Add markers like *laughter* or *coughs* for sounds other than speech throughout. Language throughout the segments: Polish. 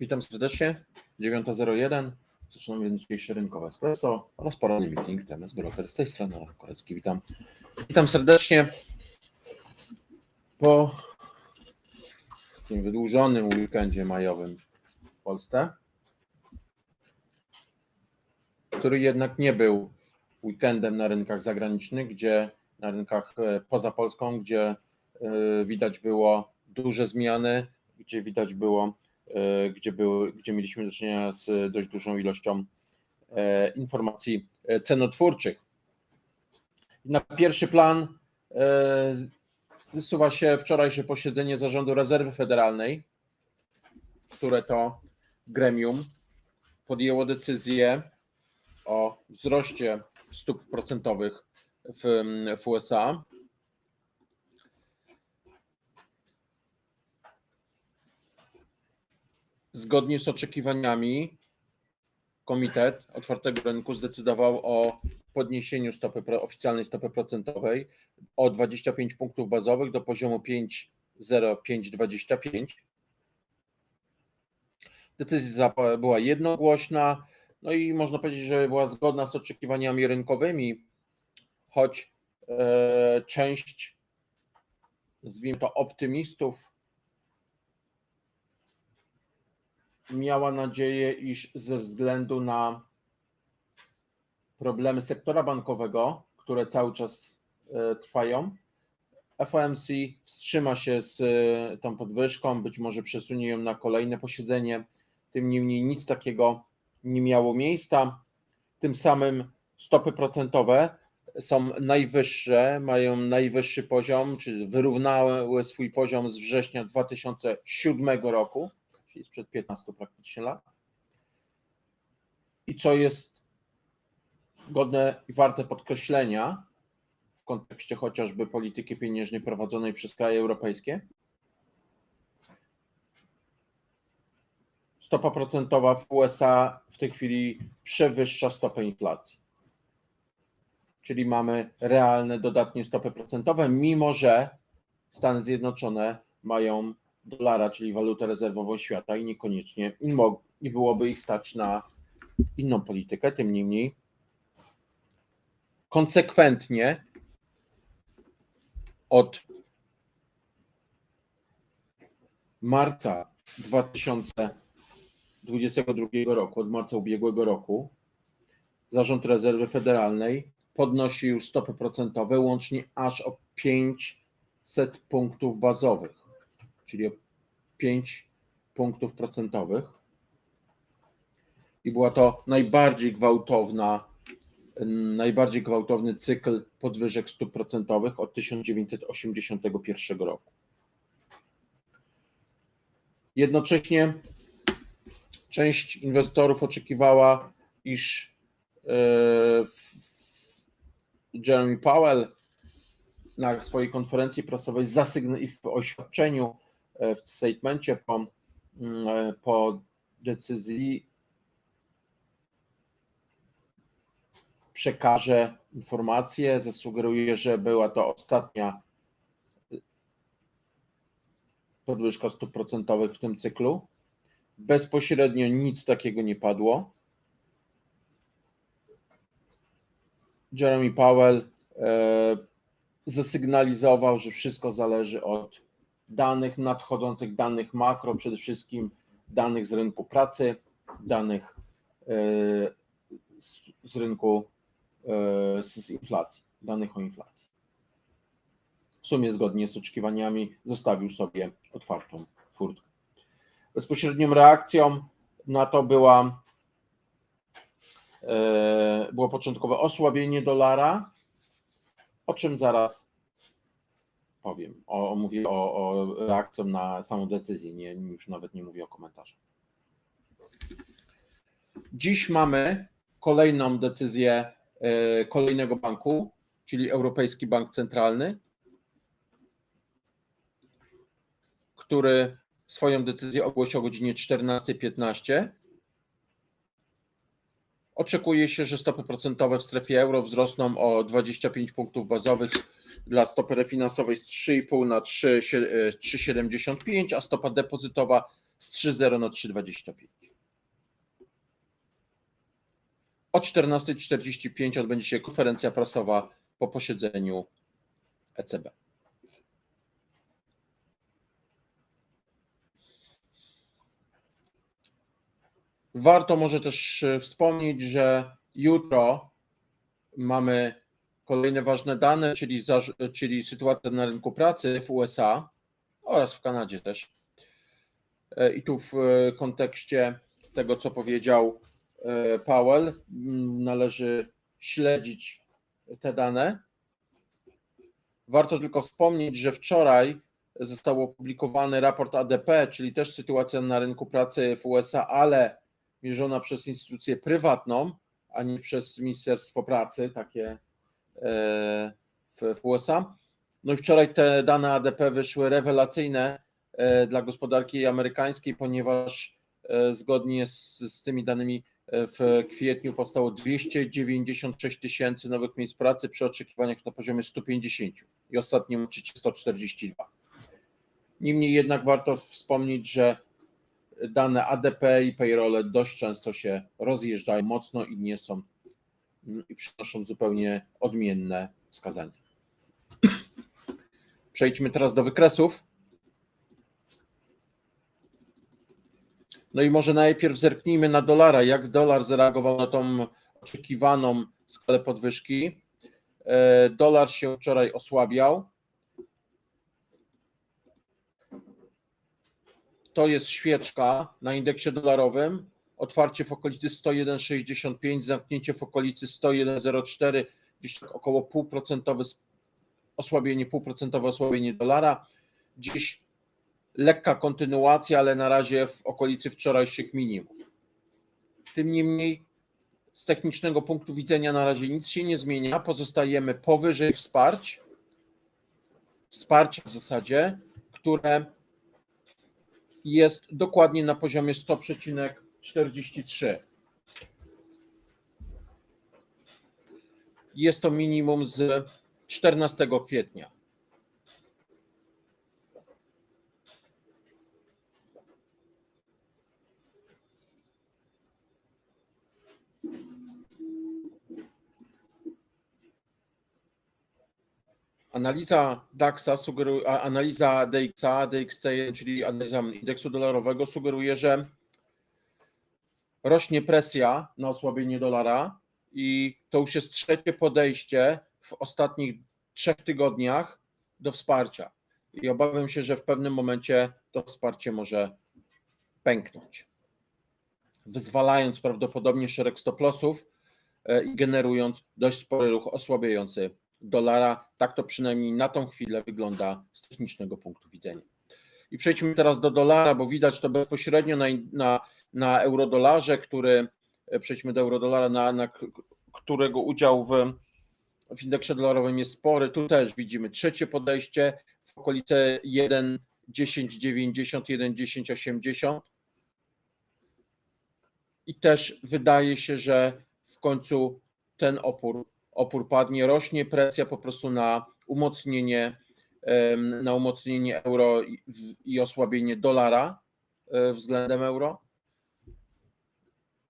Witam serdecznie. 9.01. Zaczynamy więc dzisiejsze rynkowe espresso oraz poranny meeting TMS Broker. Z tej strony Arek Korecki. Witam. Witam serdecznie po takim wydłużonym weekendzie majowym w Polsce, który jednak nie był weekendem na rynkach zagranicznych, gdzie na rynkach e, poza Polską, gdzie e, widać było duże zmiany, gdzie widać było gdzie, były, gdzie mieliśmy do czynienia z dość dużą ilością e, informacji e, cenotwórczych. Na pierwszy plan e, wysuwa się wczorajsze posiedzenie Zarządu Rezerwy Federalnej, które to gremium podjęło decyzję o wzroście stóp procentowych w, w USA. Zgodnie z oczekiwaniami Komitet Otwartego Rynku zdecydował o podniesieniu stopy, oficjalnej stopy procentowej o 25 punktów bazowych do poziomu 5,0525. Decyzja była jednogłośna, no i można powiedzieć, że była zgodna z oczekiwaniami rynkowymi, choć e, część, nazwijmy to, optymistów miała nadzieję, iż ze względu na problemy sektora bankowego, które cały czas e, trwają, FOMC wstrzyma się z e, tą podwyżką, być może przesunie ją na kolejne posiedzenie. Tym niemniej nic takiego nie miało miejsca. Tym samym stopy procentowe są najwyższe, mają najwyższy poziom, czy wyrównały swój poziom z września 2007 roku, czyli sprzed 15 praktycznie lat. I co jest godne i warte podkreślenia w kontekście chociażby polityki pieniężnej prowadzonej przez kraje europejskie, stopa procentowa w USA w tej chwili przewyższa stopę inflacji. Czyli mamy realne dodatnie stopy procentowe, mimo że Stany Zjednoczone mają dolara, czyli walutę rezerwową świata i niekoniecznie nie, mog- nie byłoby ich stać na inną politykę. Tym niemniej konsekwentnie od marca 2022 roku, od marca ubiegłego roku, Zarząd Rezerwy Federalnej podnosił stopy procentowe łącznie aż o 500 punktów bazowych, czyli o 5 punktów procentowych. I była to najbardziej gwałtowna, najbardziej gwałtowny cykl podwyżek stóp procentowych od 1981 roku. Jednocześnie część inwestorów oczekiwała, iż e, Jeremy Powell na swojej konferencji prasowej zasygn- i w oświadczeniu, w statemencie po, mm, e, po decyzji przekaże informację, zasugeruje, że była to ostatnia podwyżka stóp procentowych w tym cyklu. Bezpośrednio nic takiego nie padło. Jeremy Powell e, zasygnalizował, że wszystko zależy od danych, nadchodzących danych makro, przede wszystkim danych z rynku pracy, danych e, z, rynku e, z inflacji, danych o inflacji. W sumie zgodnie z oczekiwaniami zostawił sobie otwartą furtkę. Bezpośrednią reakcją na to była e, było początkowe osłabienie dolara, o czym zaraz powiem. O, mówię o, o reakcją na samą decyzję, nie, już nawet nie mówię o komentarzach. Dziś mamy kolejną decyzję e, kolejnego banku, czyli Europejski Bank Centralny, który swoją decyzję ogłosił o godzinie 14.15. Oczekuje się, że stopy procentowe w strefie euro wzrosną o 25 punktów bazowych dla stopy refinansowej z 3,5 na 3 3,75, a stopa depozytowa z 3,0 na 3,25. O 14.45 odbędzie się konferencja prasowa po posiedzeniu E ECB. Warto może też e, wspomnieć, że jutro mamy kolejne ważne dane, czyli, zaż- czyli sytuacja na rynku pracy w USA oraz w Kanadzie też. E, I tu w e, kontekście tego, co powiedział e, Powell, należy śledzić te dane. Warto tylko wspomnieć, że wczoraj został opublikowany raport ADP, czyli też sytuacja na rynku pracy w USA, ale mierzona przez instytucję prywatną, a nie przez Ministerstwo Pracy, takie w, w USA. No i wczoraj te dane ADP wyszły rewelacyjne e, dla gospodarki amerykańskiej, ponieważ e, zgodnie z, z tymi danymi e, w kwietniu powstało 296 tysięcy nowych miejsc pracy przy oczekiwaniach na poziomie 150 i ostatnim odczycie 142. Niemniej jednak warto wspomnieć, że dane ADP i payrolle dość często się rozjeżdżają mocno i nie są i przynoszą zupełnie odmienne wskazania. Przejdźmy teraz do wykresów. No i może najpierw zerknijmy na dolara, jak dolar zareagował na tą oczekiwaną skalę podwyżki. E, Dolar się wczoraj osłabiał. To jest świeczka na indeksie dolarowym. Otwarcie w okolicy 101,65, zamknięcie w okolicy 101,04, gdzieś tak około półprocentowe osłabienie, półprocentowe osłabienie dolara. Dziś lekka kontynuacja, ale na razie w okolicy wczorajszych minimów. Tym niemniej z technicznego punktu widzenia na razie nic się nie zmienia. Pozostajemy powyżej wsparć. Wsparcie w zasadzie, które jest dokładnie na poziomie 100,43. Jest to minimum z 14 kwietnia. Analiza DAX-a analiza DXA, DXC, czyli analiza indeksu dolarowego sugeruje, że rośnie presja na osłabienie dolara i to już jest trzecie podejście w ostatnich trzech tygodniach do wsparcia. I obawiam się, że w pewnym momencie to wsparcie może pęknąć, wyzwalając prawdopodobnie szereg stop-lossów e, i generując dość spory ruch osłabiający dolara. Tak to przynajmniej na tą chwilę wygląda z technicznego punktu widzenia. I przejdźmy teraz do dolara, bo widać to bezpośrednio na, na, na eurodolarze, który, e, przejdźmy do eurodolara, na, na którego udział w, w indeksie dolarowym jest spory. Tu też widzimy trzecie podejście w okolice 1,1090, 1,1080. I też wydaje się, że w końcu ten opór opór padnie, rośnie presja po prostu na umocnienie, na umocnienie euro i, osłabienie dolara e, względem euro.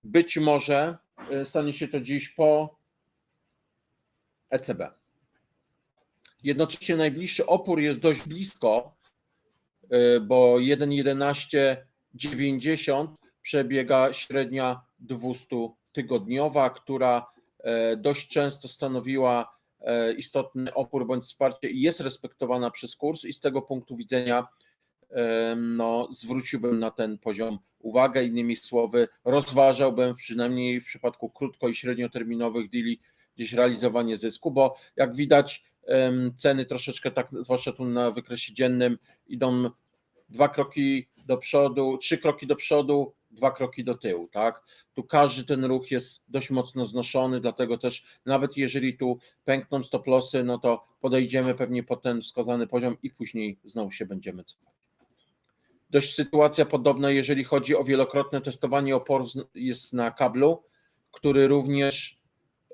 Być może e, stanie się to dziś po ECB. Jednocześnie najbliższy opór jest dość blisko, e, bo 1,1190 przebiega średnia 200-tygodniowa, która e, dość często stanowiła istotny opór bądź wsparcie i jest respektowana przez kurs i z tego punktu widzenia e, no, zwróciłbym na ten poziom uwagę. Innymi słowy, rozważałbym przynajmniej w przypadku krótko i średnioterminowych deali gdzieś realizowanie zysku, bo jak widać em, ceny troszeczkę tak, zwłaszcza tu na wykresie dziennym, idą dwa kroki do przodu, trzy kroki do przodu, dwa kroki do tyłu, tak? Tu każdy ten ruch jest dość mocno znoszony, dlatego też nawet jeżeli tu pękną stop lossy, no to podejdziemy pewnie pod ten wskazany poziom i później znowu się będziemy cofać. Dość sytuacja podobna, jeżeli chodzi o wielokrotne testowanie oporu jest na kablu, który również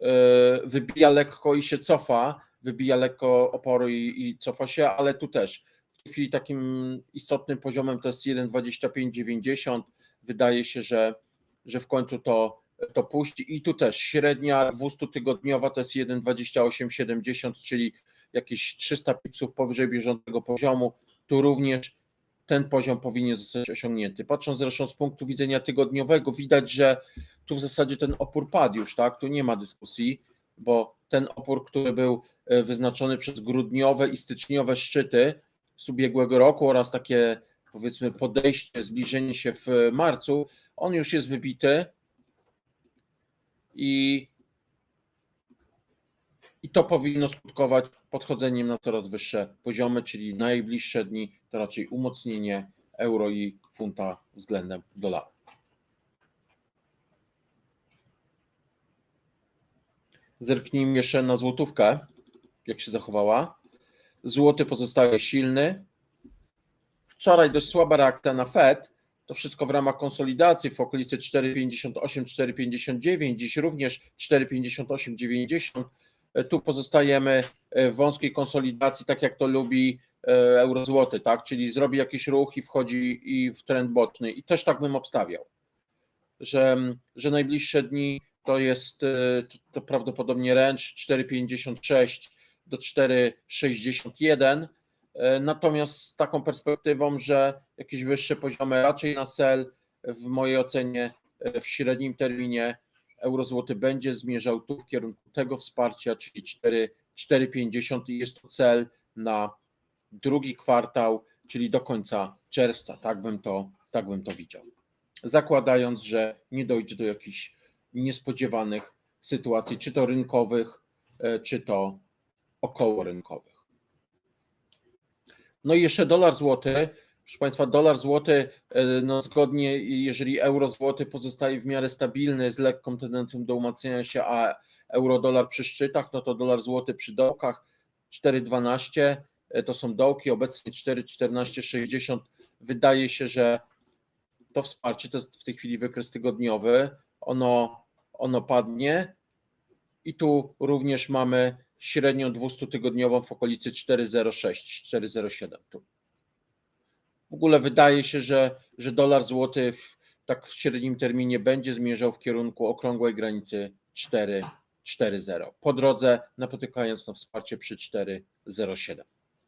e, wybija lekko i się cofa, wybija lekko oporu i, i cofa się, ale tu też tej chwili takim istotnym poziomem to jest 1,2590. Wydaje się, że, że w końcu to, to puści. I tu też średnia 200-tygodniowa to jest 1,2870, czyli jakieś 300 pipsów powyżej bieżącego poziomu. Tu również ten poziom powinien zostać osiągnięty. Patrząc zresztą z punktu widzenia tygodniowego, widać, że tu w zasadzie ten opór padł już, tak? Tu nie ma dyskusji, bo ten opór, który był e, wyznaczony przez grudniowe i styczniowe szczyty z ubiegłego roku oraz takie powiedzmy podejście, zbliżenie się w marcu, on już jest wybity i, i to powinno skutkować podchodzeniem na coraz wyższe poziomy, czyli najbliższe dni to raczej umocnienie euro i funta względem dolara. Zerknijmy jeszcze na złotówkę, jak się zachowała. Złoty pozostaje silny. Wczoraj dość słaba reakcja na Fed. To wszystko w ramach konsolidacji w okolicy 4,58-4,59. Dziś również 4,58-90. Tu pozostajemy w wąskiej konsolidacji, tak jak to lubi e, eurozłoty, tak? Czyli zrobi jakiś ruch i wchodzi i w trend boczny. I też tak bym obstawiał, że, że najbliższe dni to jest e, to, to prawdopodobnie range 4,56 do 4,61. E, natomiast z taką perspektywą, że jakieś wyższe poziomy raczej na sell w mojej ocenie e, w średnim terminie eurozłoty będzie zmierzał tu w kierunku tego wsparcia, czyli 4,50 i jest to cel na drugi kwartał, czyli do końca czerwca. Tak bym to, tak bym to widział. Zakładając, że nie dojdzie do jakichś niespodziewanych sytuacji, czy to rynkowych, e, czy to okołorynkowych. No i jeszcze dolar złoty. Proszę Państwa, dolar złoty, e, no zgodnie, jeżeli euro złoty pozostaje w miarę stabilny, z lekką tendencją do umacniania się, a euro dolar przy szczytach, no to dolar złoty przy dołkach 4,12 e, to są dołki, obecnie 4,1460. Wydaje się, że to wsparcie to jest w tej chwili wykres tygodniowy. Ono ono padnie i tu również mamy średnią 200-tygodniową w okolicy 4,06, 4,07 tu. W ogóle wydaje się, że, że dolar złoty w, tak w średnim terminie będzie zmierzał w kierunku okrągłej granicy 4,40. Po drodze napotykając na wsparcie przy 4,07,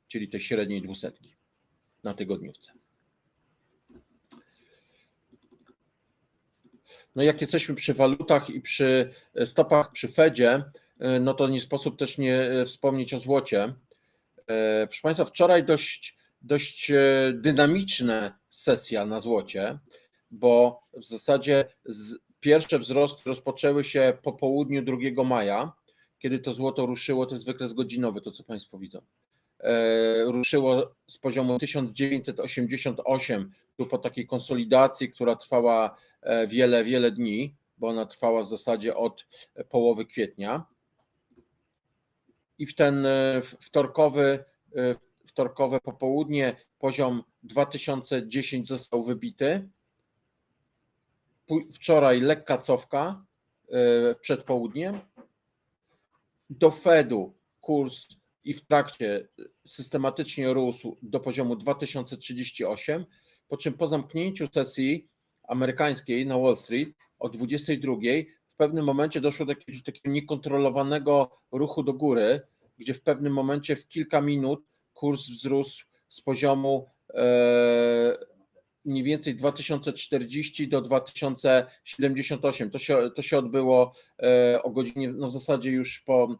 czyli tej średniej dwusetki na tygodniówce. No jak jesteśmy przy walutach i przy e, stopach przy Fedzie, no to nie sposób też nie e, wspomnieć o złocie. Proszę Państwa, wczoraj dość, dość dynamiczna sesja na złocie, bo w zasadzie pierwsze wzrosty rozpoczęły się po południu 2 maja, kiedy to złoto ruszyło, to jest wykres godzinowy, to co Państwo widzą. Ruszyło z poziomu 1988 tu po takiej konsolidacji, która trwała e, wiele, wiele dni, bo ona trwała w zasadzie od połowy kwietnia. I w ten e, wtorkowy, e, wtorkowe popołudnie poziom 2010 został wybity. Wczoraj lekka cofka przed południem. Do Fedu kurs i w trakcie systematycznie rósł do poziomu 2038 po czym po zamknięciu sesji amerykańskiej na Wall Street o 22 w pewnym momencie doszło do jakiegoś takiego niekontrolowanego ruchu do góry, gdzie w pewnym momencie w kilka minut kurs wzrósł z poziomu e, mniej więcej 2040 do 2078. To się, to się odbyło e, o godzinie, no w zasadzie już po,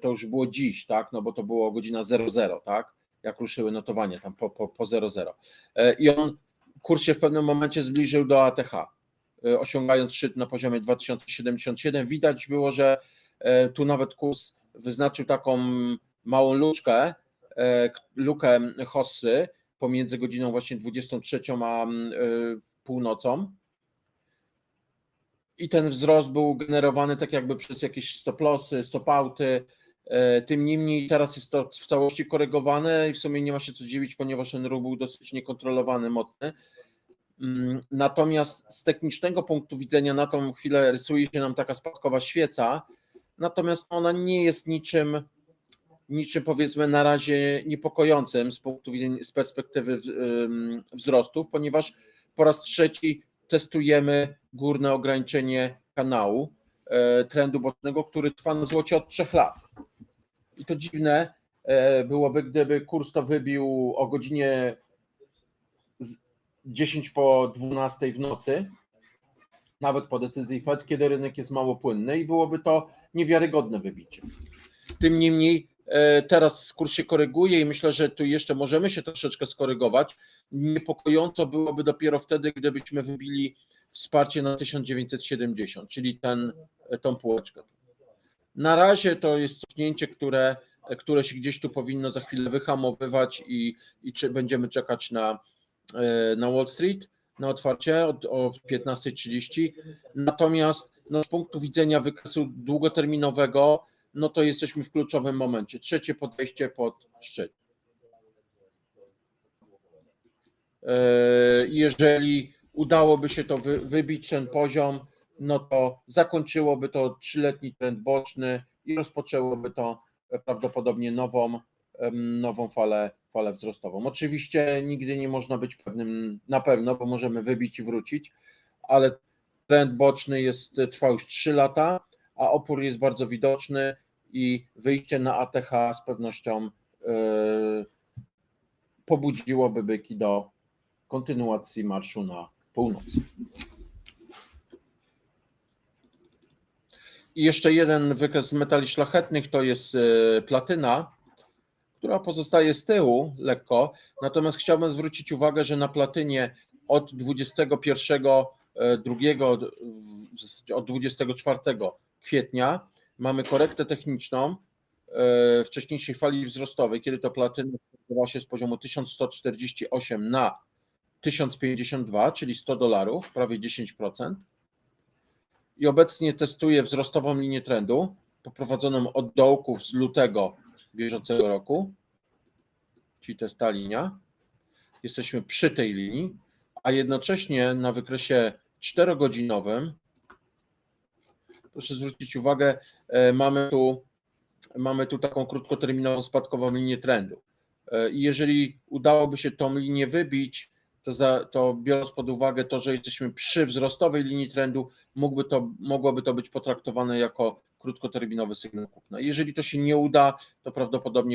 to już było dziś, tak, no bo to było godzina 00, tak, jak ruszyły notowania tam po, po, po 00. E, I on kurs się w pewnym momencie zbliżył do ATH, osiągając szczyt na poziomie 2077. Widać było, że e, tu nawet kurs wyznaczył taką małą luczkę, e, lukę hossy pomiędzy godziną właśnie 23 a północą. I ten wzrost był generowany tak jakby przez jakieś stoplosy, stopauty. Tym niemniej teraz jest to w całości korygowane i w sumie nie ma się co dziwić, ponieważ ten ruch był dosyć niekontrolowany, mocny. Mm, natomiast z technicznego punktu widzenia na tą chwilę rysuje się nam taka spadkowa świeca, natomiast ona nie jest niczym, niczym powiedzmy na razie niepokojącym z punktu widzenia, z perspektywy wzrostów, ponieważ po raz trzeci testujemy górne ograniczenie kanału e, trendu bocznego, który trwa na złocie od trzech lat. I to dziwne e, byłoby, gdyby kurs to wybił o godzinie 10 po 12 w nocy, nawet po decyzji Fed, kiedy rynek jest mało płynny i byłoby to niewiarygodne wybicie. Tym niemniej e, teraz kurs się koryguje i myślę, że tu jeszcze możemy się troszeczkę skorygować. Niepokojąco byłoby dopiero wtedy, gdybyśmy wybili wsparcie na 1970, czyli ten, tą półeczkę. Na razie to jest cofnięcie, które, które się gdzieś tu powinno za chwilę wyhamowywać i, i czy będziemy czekać na, e, na Wall Street na otwarcie o 15.30. Natomiast no, z punktu widzenia wykresu długoterminowego, no to jesteśmy w kluczowym momencie. Trzecie podejście pod szczyt. E, Jeżeli udałoby się to wy, wybić ten poziom, no to zakończyłoby to trzyletni trend boczny i rozpoczęłoby to e, prawdopodobnie nową, nową falę, falę wzrostową. Oczywiście nigdy nie można być pewnym na pewno, bo możemy wybić i wrócić, ale trend boczny jest, trwa już 3 lata, a opór jest bardzo widoczny i wyjście na ATH z pewnością e, pobudziłoby byki do kontynuacji marszu na północ. I jeszcze jeden wykres z metali szlachetnych to jest e, platyna, która pozostaje z tyłu lekko. Natomiast chciałbym zwrócić uwagę, że na platynie od 21 e, drugiego, od 24 kwietnia mamy korektę techniczną e, wcześniejszej fali wzrostowej, kiedy to platyna startowała się z poziomu 1148 na 1052, czyli 100 dolarów, prawie 10%. I obecnie testuje wzrostową linię trendu, poprowadzoną od dołków z lutego bieżącego roku, czyli to jest ta linia. Jesteśmy przy tej linii, a jednocześnie na wykresie 4-godzinowym, proszę zwrócić uwagę, e, mamy tu, mamy tu taką krótkoterminową spadkową linię trendu. E, I jeżeli udałoby się tą linię wybić, to, za, to biorąc pod uwagę to, że jesteśmy przy wzrostowej linii trendu, mógłby to, mogłoby to być potraktowane jako krótkoterminowy sygnał kupna. Jeżeli to się nie uda, to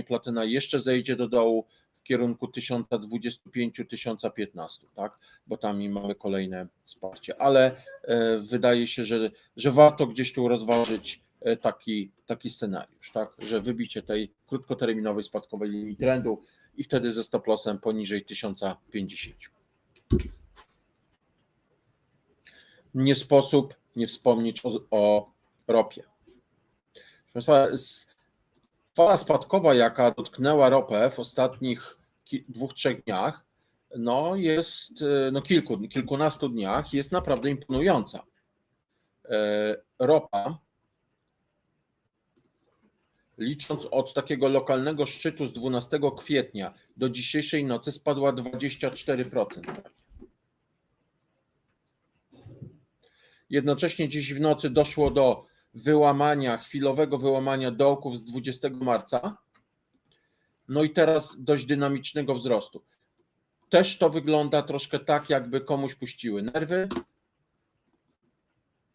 platyna jeszcze zejdzie do dołu w kierunku 1025-1015, tak? bo tam mamy kolejne wsparcie. Ale e, wydaje się, że, że warto gdzieś tu rozważyć e, taki, taki scenariusz, tak? że wybicie tej krótkoterminowej spadkowej linii trendu i wtedy ze stop lossem poniżej 1050. Nie sposób nie wspomnieć o, o ropie. Fala spadkowa, jaka dotknęła ropę w ostatnich dwóch, trzech dniach, no jest, e, no kilku, kilkunastu dniach, jest naprawdę imponująca. E, Ropa, licząc od takiego lokalnego szczytu z 12 kwietnia do dzisiejszej nocy, spadła 24%. Jednocześnie dziś w nocy doszło do wyłamania, chwilowego wyłamania dołków z 20 marca. No i teraz dość dynamicznego wzrostu. Też to wygląda troszkę tak, jakby komuś puściły nerwy,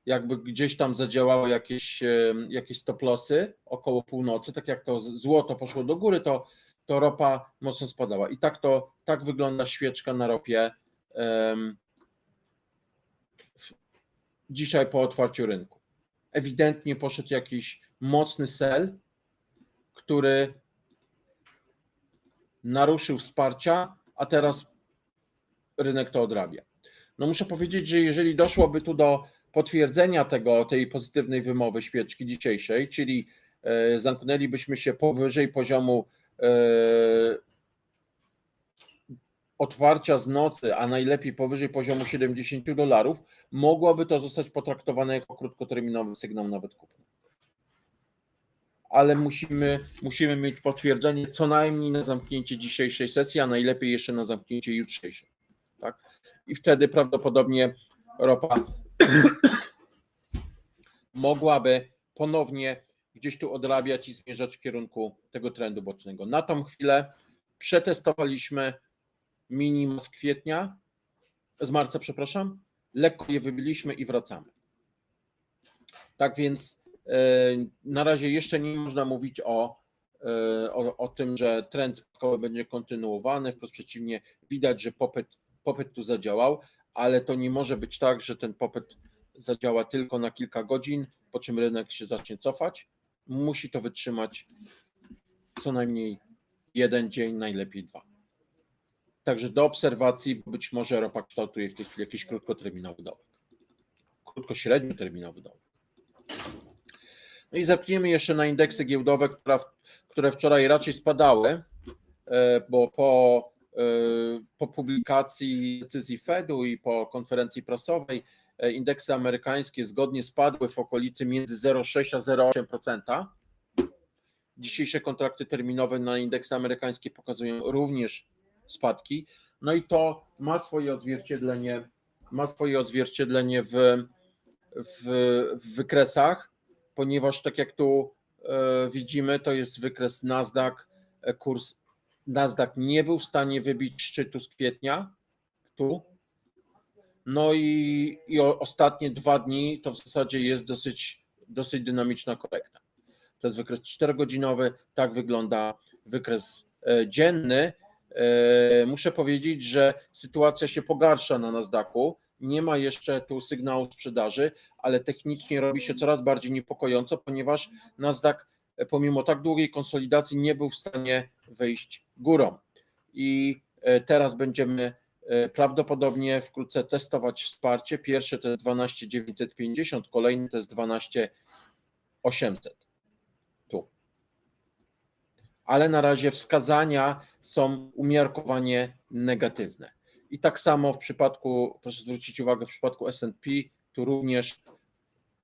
jakby gdzieś tam zadziałały jakieś, jakieś stop-lossy około północy, tak jak to złoto poszło do góry, to, to ropa mocno spadała. I tak to tak wygląda świeczka na ropie w- dzisiaj po otwarciu rynku. Ewidentnie poszedł jakiś mocny sell, który naruszył wsparcia, a teraz rynek to odrabia. No muszę powiedzieć, że jeżeli doszłoby tu do potwierdzenia tego, tej pozytywnej wymowy świeczki dzisiejszej, czyli e, zamknęlibyśmy się powyżej poziomu e, otwarcia z nocy, a najlepiej powyżej poziomu 70 dolarów, mogłoby to zostać potraktowane jako krótkoterminowy sygnał nawet kupny. Ale musimy, musimy mieć potwierdzenie co najmniej na zamknięcie dzisiejszej sesji, a najlepiej jeszcze na zamknięcie jutrzejszej. Tak? I wtedy prawdopodobnie ropa *coughs* mogłaby ponownie gdzieś tu odrabiać i zmierzać w kierunku tego trendu bocznego. Na tą chwilę przetestowaliśmy minima z kwietnia, z marca, przepraszam, lekko je wybiliśmy i wracamy. Tak więc e, na razie jeszcze nie można mówić o, e, o, o tym, że trend będzie kontynuowany. Wprost przeciwnie, widać, że popyt, popyt tu zadziałał, ale to nie może być tak, że ten popyt zadziała tylko na kilka godzin, po czym rynek się zacznie cofać. Musi to wytrzymać co najmniej jeden dzień, najlepiej dwa. Także do obserwacji, być może ropa kształtuje w tej chwili jakiś krótkoterminowy dołek. Krótko-średnioterminowy dołek. No i zerkniemy jeszcze na indeksy giełdowe, które wczoraj raczej spadały, e, bo po, e, po publikacji decyzji Fedu i po konferencji prasowej e, indeksy amerykańskie zgodnie spadły w okolicy między 0,6 a 0,8%. Dzisiejsze kontrakty terminowe na indeksy amerykańskie pokazują również spadki. No i to ma swoje odzwierciedlenie, ma swoje odzwierciedlenie w, w, w wykresach, ponieważ tak jak tu e, widzimy, to jest wykres Nasdaq, e, kurs Nasdaq nie był w stanie wybić szczytu z kwietnia, tu. No i, i ostatnie dwa dni to w zasadzie jest dosyć, dosyć dynamiczna korekta. To jest wykres 4-godzinowy, tak wygląda wykres e, dzienny. E, Muszę powiedzieć, że sytuacja się pogarsza na Nasdaqu. Nie ma jeszcze tu sygnału sprzedaży, ale technicznie robi się coraz bardziej niepokojąco, ponieważ Nasdaq e, pomimo tak długiej konsolidacji nie był w stanie wyjść górą. I e, teraz będziemy e, prawdopodobnie wkrótce testować wsparcie. Pierwsze to jest 12950, kolejny to jest 12800. Ale na razie wskazania są umiarkowanie negatywne. I tak samo w przypadku, proszę zwrócić uwagę, w przypadku SP, tu również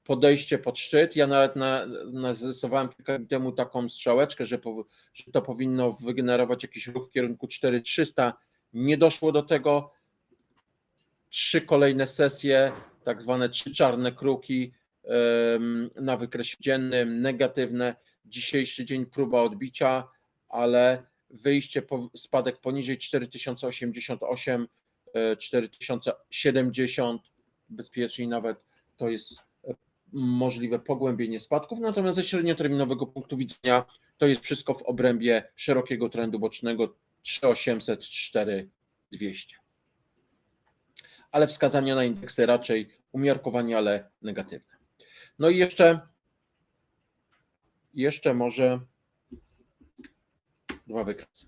podejście pod szczyt. Ja nawet na, narysowałem kilka dni temu taką strzałeczkę, że, po, że to powinno wygenerować jakiś ruch w kierunku 4300. Nie doszło do tego. Trzy kolejne sesje, tak zwane trzy czarne kruki na wykresie dziennym, negatywne. Dzisiejszy dzień próba odbicia, ale wyjście, po, spadek poniżej 4088, e, 4070, bezpieczniej nawet to jest e, możliwe pogłębienie spadków, natomiast ze średnioterminowego punktu widzenia to jest wszystko w obrębie szerokiego trendu bocznego 3800, 4200. Ale wskazania na indeksy raczej umiarkowanie, ale negatywne. No i jeszcze jeszcze może dwa wykresy.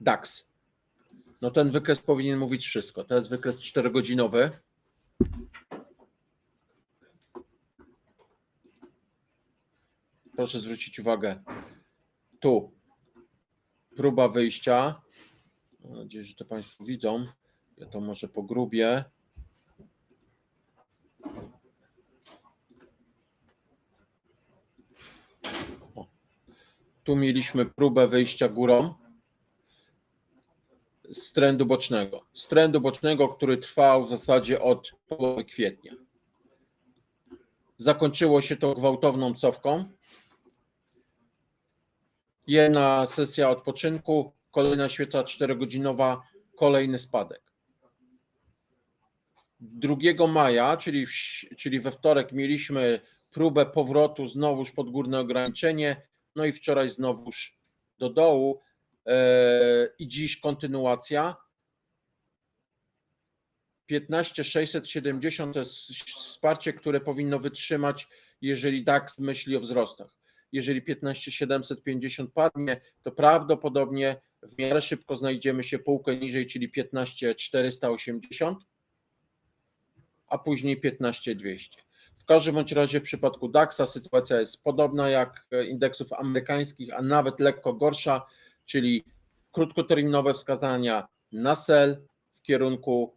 DAX. No ten wykres powinien mówić wszystko. To jest wykres 4-godzinowy. Proszę zwrócić uwagę. Tu próba wyjścia. Mam nadzieję, że to Państwo widzą. Ja to może pogrubię. Tu mieliśmy próbę wyjścia górą z trendu bocznego. Z trendu bocznego, który trwał w zasadzie od połowy kwietnia. Zakończyło się to gwałtowną cofką. Jedna sesja odpoczynku, kolejna świeca 4-godzinowa, kolejny spadek. 2 maja, czyli, w, czyli we wtorek, mieliśmy próbę powrotu znowuż pod górne ograniczenie no i wczoraj znowuż do dołu e, i dziś kontynuacja. 15670 to jest wsparcie, które powinno wytrzymać, jeżeli DAX myśli o wzrostach. Jeżeli 15750 padnie, to prawdopodobnie w miarę szybko znajdziemy się półkę niżej, czyli 15480, a później 15200 każdym bądź razie w przypadku DAX-a sytuacja jest podobna jak indeksów amerykańskich, a nawet lekko gorsza, czyli krótkoterminowe wskazania na sell w kierunku,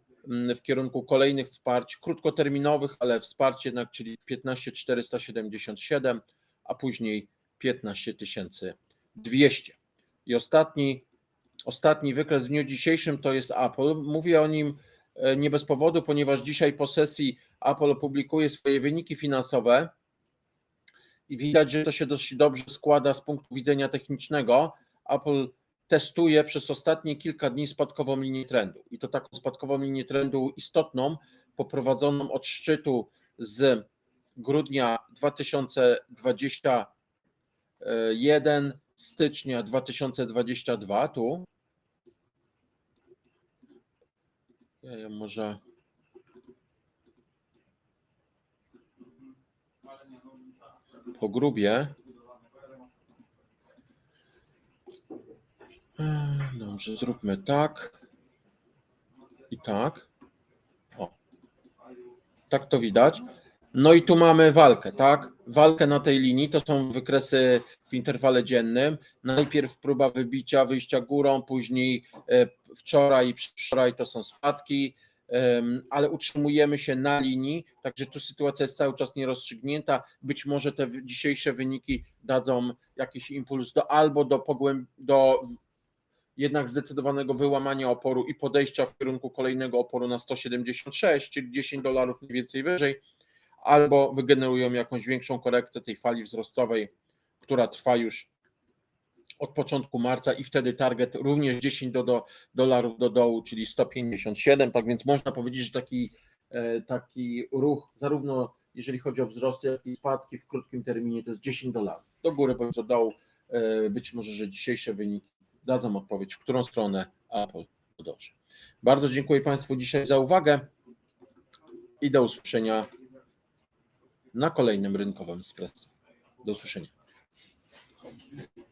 w kierunku kolejnych wsparć krótkoterminowych, ale wsparcie jednak, czyli 15477, a później 15200. I ostatni, ostatni wykres w dniu dzisiejszym to jest Apple. Mówię o nim nie bez powodu, ponieważ dzisiaj po sesji Apple opublikuje swoje wyniki finansowe i widać, że to się dość dobrze składa z punktu widzenia technicznego. Apple testuje przez ostatnie kilka dni spadkową linię trendu i to taką spadkową linię trendu istotną, poprowadzoną od szczytu z grudnia 2021, stycznia 2022 tu. Ja ją może pogrubię. Eee, Dobrze, zróbmy tak i tak. O. Tak to widać. No i tu mamy walkę, tak? Walkę na tej linii, to są wykresy w interwale dziennym. Najpierw próba wybicia, wyjścia górą, później e, wczoraj i wczoraj to są spadki, ale utrzymujemy się na linii, także tu sytuacja jest cały czas nierozstrzygnięta. Być może te dzisiejsze wyniki dadzą jakiś impuls do albo do pogłęb- do jednak zdecydowanego wyłamania oporu i podejścia w kierunku kolejnego oporu na 176, czyli 10 dolarów mniej więcej wyżej, albo wygenerują jakąś większą korektę tej fali wzrostowej, która trwa już od początku marca i wtedy target również 10 do, do, dolarów do dołu, czyli 157, tak więc można powiedzieć, że taki, e, taki ruch zarówno jeżeli chodzi o wzrosty, jak i spadki w krótkim terminie to jest 10 dolarów. Do góry bądź do dołu, e, być może, że dzisiejsze wyniki dadzą odpowiedź, w którą stronę Apple podąży. Bardzo dziękuję Państwu dzisiaj za uwagę i do usłyszenia na kolejnym rynkowym espresso. Do usłyszenia.